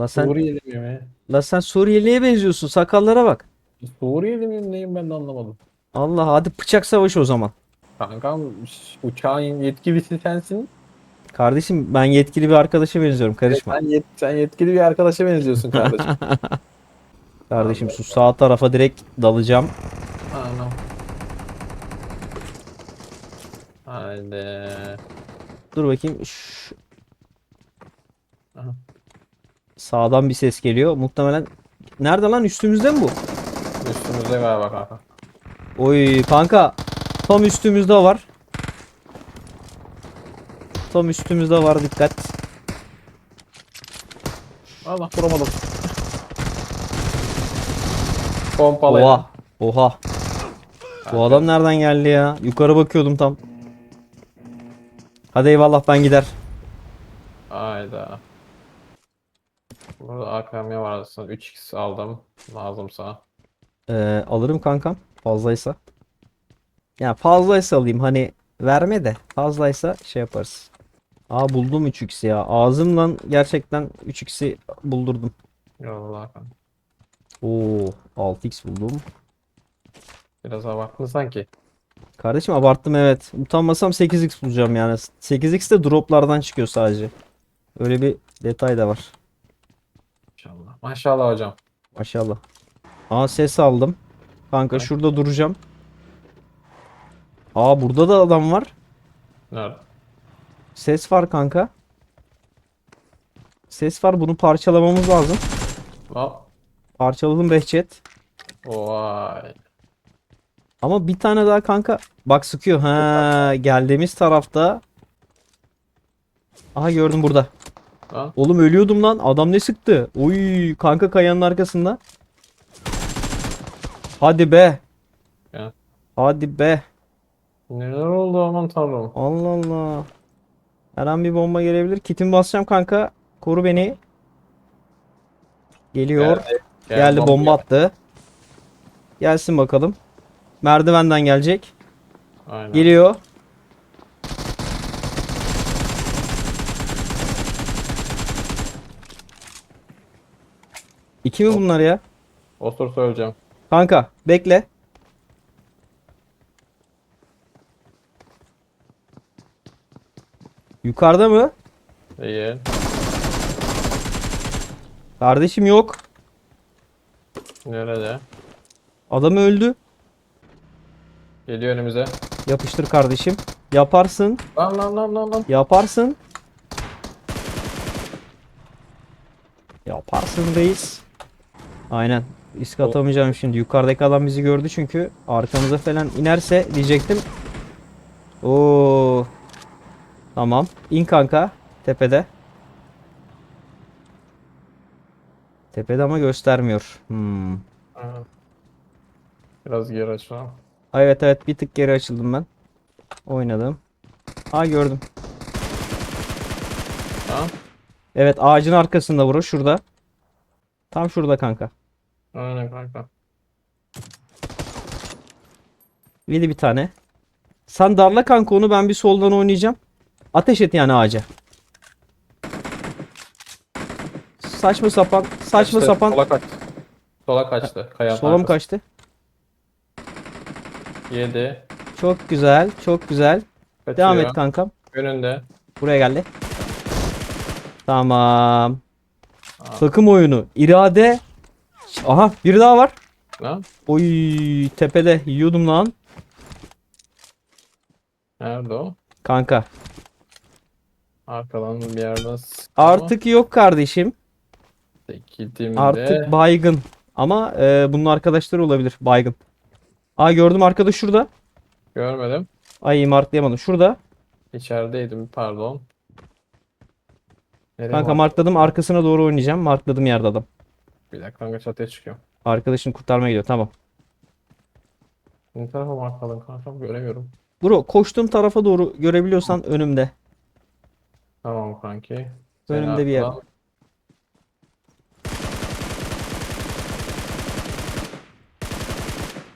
La sen, Suriyeli miyim ya? la sen Suriyeli'ye benziyorsun. Sakallara bak. Suriyeli miyim neyim ben de anlamadım. Allah hadi bıçak savaşı o zaman. Kankam ş- uçağın yetkilisi sensin. Kardeşim ben yetkili bir arkadaşa benziyorum. Karışma. Sen, yet- sen yetkili bir arkadaşa benziyorsun kardeşim. Kardeşim şu sağ tarafa direkt dalacağım. Anam. Haydi. Dur bakayım. Şu- Aha. Sağdan bir ses geliyor. Muhtemelen Nerede lan üstümüzde mi bu? Üstümüzde galiba kanka. Oy kanka tam üstümüzde var. Tam üstümüzde var dikkat. Allah vuramadım. Pompalı. Oha. Oha. Bu adam nereden geldi ya? Yukarı bakıyordum tam. Hadi eyvallah ben gider. Hayda. Burada AKM var aslında 3x aldım. Lazımsa. Ee, alırım kankam fazlaysa. Ya fazlaysa alayım hani verme de fazlaysa şey yaparız. Aa buldum 3x ya. Ağzımla gerçekten 3x'i buldurdum. Yolla kanka. Oo 6x buldum. Biraz abarttın sanki. Kardeşim abarttım evet. Utanmasam 8x bulacağım yani. 8x de droplardan çıkıyor sadece. Öyle bir detay da var. Maşallah hocam. Maşallah. Aa ses aldım. Kanka Evet. şurada duracağım. Aa burada da adam var. Nerede? Ses var kanka. Ses var bunu parçalamamız lazım. Al. Parçaladım Behçet. Vay. Ama bir tane daha kanka. Bak sıkıyor. Ha geldiğimiz tarafta. Aha gördüm burada. Lan. Oğlum ölüyordum lan. Adam ne sıktı? Oy kanka kayanın arkasında. Hadi be. Ya. Hadi be. Neler oldu aman tanrım. Allah Allah. Her an bir bomba gelebilir. Kitimi basacağım kanka. Koru beni. Geliyor. Geldi. Geldi bomba attı. Gelsin bakalım. Merdivenden gelecek. Aynen. Geliyor. İki mi bunlar ya? Osur söyleyeceğim. Kanka bekle. Yukarıda mı? Değil. Kardeşim yok. Nerede? Adam öldü. Geliyor önümüze. Yapıştır kardeşim. Yaparsın. Lan lan lan lan lan. Yaparsın. Yaparsın reis. Aynen. Risk atamayacağım şimdi. Yukarıdaki adam bizi gördü çünkü arkamıza falan inerse diyecektim. Oo. Tamam. İn kanka. Tepede. Tepede ama göstermiyor. Hmm. Ha. Biraz geri açalım. Ay, Evet evet bir tık geri açıldım ben. Oynadım. Aa gördüm. Ha? Evet ağacın arkasında vurur şurada. Tam şurada kanka. Aynen kanka. Yedi bir tane. Sen darla kanka onu ben bir soldan oynayacağım. Ateş et yani ağaca. Saçma sapan, saçma Kaçtı, sapan. Sola kaçtı. Sola kaçtı. Kayanın Sola mı kaçtı? Yedi. Çok güzel, çok güzel. Devam Kaçıyor. et kankam. Önünde. Buraya geldi. Tamam. Aa. Takım oyunu. İrade. Aha biri daha var. Lan. Oy tepede yiyordum lan. Nerede o? Kanka. Arkadan bir yerden sıktı ama Artık yok kardeşim. Sekildiğimde Artık baygın. Ama e, bunun arkadaşları olabilir. Baygın. Aa gördüm arkadaş şurada. görmedim. Ay marklayamadım. Şurada. İçerideydim pardon. Nereye Kanka markladım. Arkasına doğru oynayacağım. Markladığım yerde adam. Bir dakika kanka çatıya çıkıyorum. Arkadaşını kurtarmaya gidiyor. Tamam. Ne tarafa markaladın kankam göremiyorum. Bro koştuğum tarafa doğru görebiliyorsan önümde. Tamam kanki. Önümde bir yer. arkadan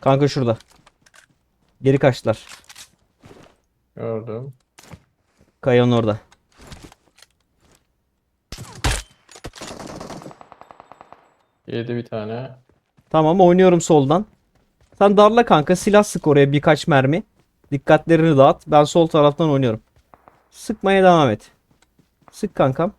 Kanka şurada. Geri kaçtılar. Gördüm. Kayanın orada. Yedi bir tane. Tamam oynuyorum soldan. Sen darla kanka silah sık oraya birkaç mermi. Dikkatlerini dağıt. Ben sol taraftan oynuyorum. Sıkmaya devam et. Sık kankam.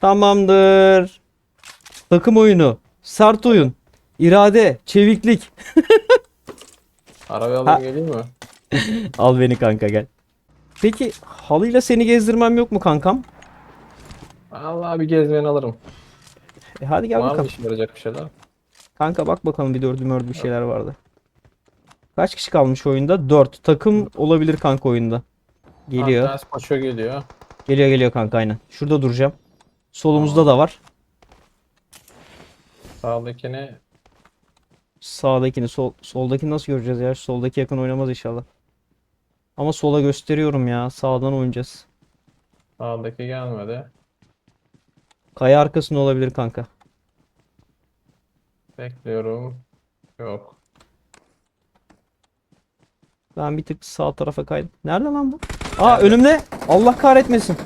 Tamamdır. Takım oyunu. Sert oyun. İrade. Çeviklik. Arabaya Ha. alayım geleyim mi? Al beni kanka gel. Peki halıyla seni gezdirmem yok mu kankam? Allah bir gezmeni alırım. E hadi gel Var mı bakalım. işe yarayacak bir şeyler? Kanka bak bakalım bir dördü mördü bir şeyler vardı. Kaç kişi kalmış oyunda? 4. Takım olabilir kanka oyunda. Geliyor. Ters koşuyor geliyor. Geliyor geliyor kanka aynen. Şurada duracağım. Solumuzda da var. Sağdakini Sağdakini sol soldakini nasıl göreceğiz ya? Şu Soldaki yakın oynamaz inşallah. Ama sola gösteriyorum ya. Sağdan oynayacağız. sağdaki gelmedi. Kaya arkasında olabilir kanka. Bekliyorum. Yok. Ben bir tık sağ tarafa kaydım. Nerede lan bu? Aa önümde. Allah kahretmesin.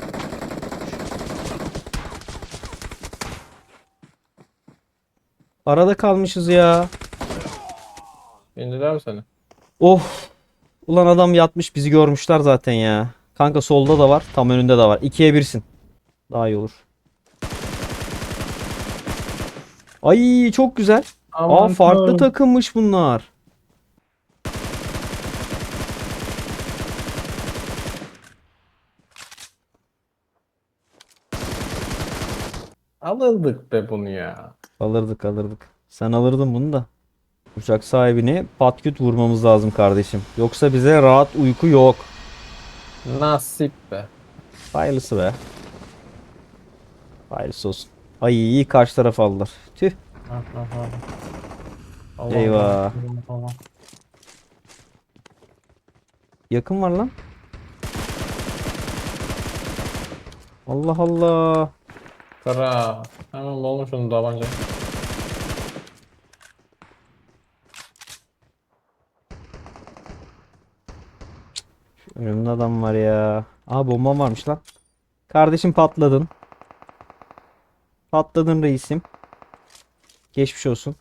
Arada kalmışız ya. İndiler mi seni? Of. Ulan adam yatmış bizi görmüşler zaten ya. Kanka solda da var tam önünde de var. İkiye birsin. Daha iyi olur. Ay çok güzel. Aa Aman farklı tanrım. takımmış bunlar. Alırdık be bunu ya. Alırdık alırdık. Sen alırdın bunu da. Uçak sahibini patküt vurmamız lazım kardeşim. Yoksa bize rahat uyku yok. Nasip be. Hayırlısı be. Hayırlısı olsun. Ay iyi karşı taraf aldılar. Tüh. Ha, ha, ha. Allah Eyvah. Allah. Yakın var lan. Allah Allah. Kara. Hemen olmuş onu tabanca. Önümde adam var ya. Aa bombam varmış lan. Kardeşim patladın. Patladın reisim. Geçmiş olsun.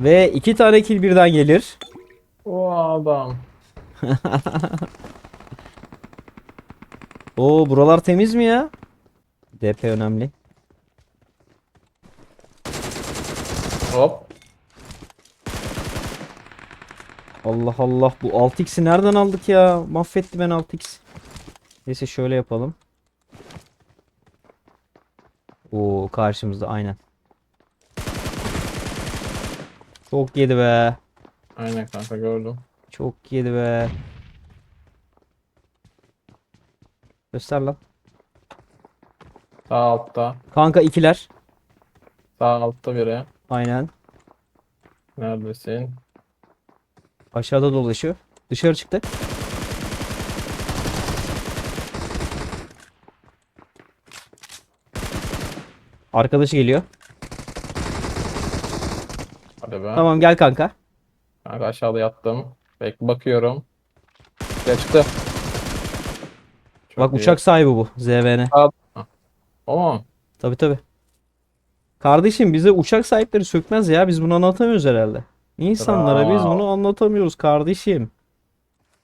Ve iki tane kill birden gelir. O adam. Oo buralar temiz mi ya? DP önemli. Hop. Allah Allah bu 6x'i nereden aldık ya? Mahvetti ben 6x. Neyse şöyle yapalım. Oo karşımızda aynen. Çok yedi be. Aynen kanka gördüm. Çok yedi be. Göster lan. Sağ altta. Kanka ikiler. Sağ altta biri. Aynen. Neredesin? Aşağıda dolaşıyor. Dışarı çıktı. Arkadaşı geliyor. Hadi be. Tamam gel kanka. Kanka aşağıda yattım. Bek bakıyorum. Ya çıktı. Çok Bak iyi. uçak sahibi bu. ZVN. Mu? Tabi tabi. Kardeşim bize uçak sahipleri sökmez ya. Biz bunu anlatamıyoruz herhalde. İnsanlara biz bunu anlatamıyoruz kardeşim.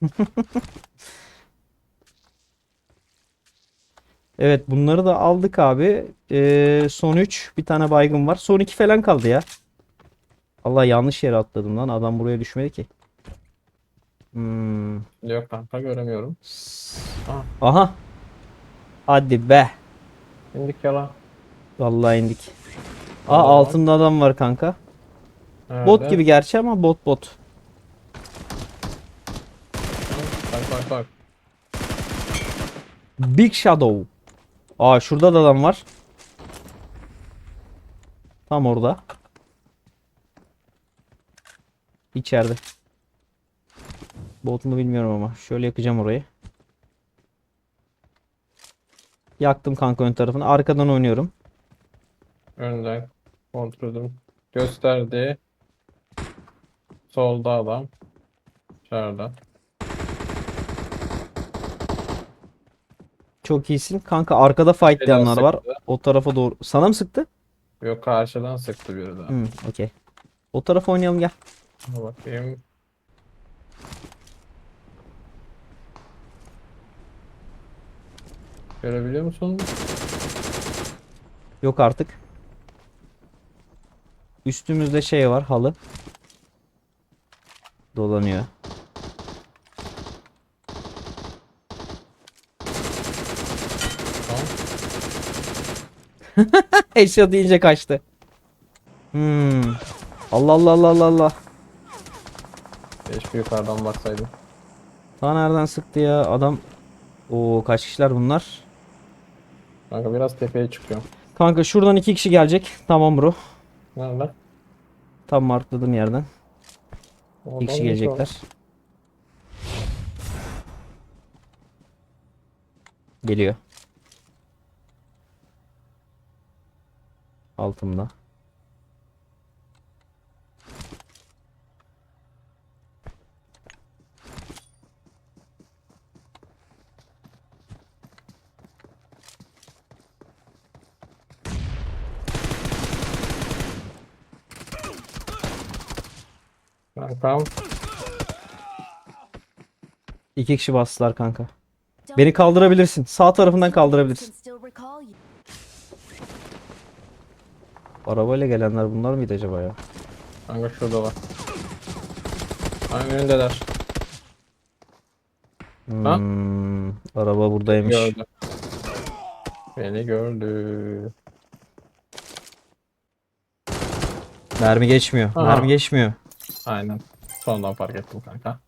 Evet bunları da aldık abi. Ee, son 3. Bir tane baygın var. Son 2 falan kaldı ya. Allah yanlış yere atladım lan. Adam buraya düşmedi ki. Hmm. Yok kanka göremiyorum. Aha. Hadi be. İndik yalan. Vallahi indik. Aa Tamam. altında adam var kanka. Bot Nerede? gibi gerçi ama bot bot. Bak bak bak. Big Shadow. Aa şurada da adam var. Tam orada. İçeride. Bot mu bilmiyorum ama. Şöyle yakacağım orayı. Yaktım kanka ön tarafını. Arkadan oynuyorum. Önden kontrolüm gösterdi. Solda adam. İçeride. Çok iyisin. Kanka arkada fightlayanlar var. sıktı. O tarafa doğru. Sana mı sıktı? Yok karşıdan sıktı biri daha. Hmm, okey. O tarafa oynayalım gel. Bakayım. Görebiliyor musun? Yok artık. Üstümüzde şey var halı. Dolanıyor. Eşya deyince kaçtı. Hmm. Allah Allah Allah Allah Allah. Keşke yukarıdan baksaydım. Ta nereden sıktı ya adam. Oo kaç kişiler bunlar? Kanka biraz tepeye çıkıyorum. Kanka şuradan iki kişi gelecek. Tamam bro. Nerede? Tam markladığım yerden. Oradan İki kişi gelecekler. Geliyor. Altımda. Kankam. İki kişi bastılar kanka. Beni kaldırabilirsin. Sağ tarafından kaldırabilirsin. Arabayla gelenler bunlar mıydı acaba ya? Kanka şurada var. Aynen önündeler. Ha? Hmm, araba buradaymış. Gördü. Beni gördü. Mermi geçmiyor. Aha. Mermi geçmiyor. Aynen. Sonradan fark ettim kanka.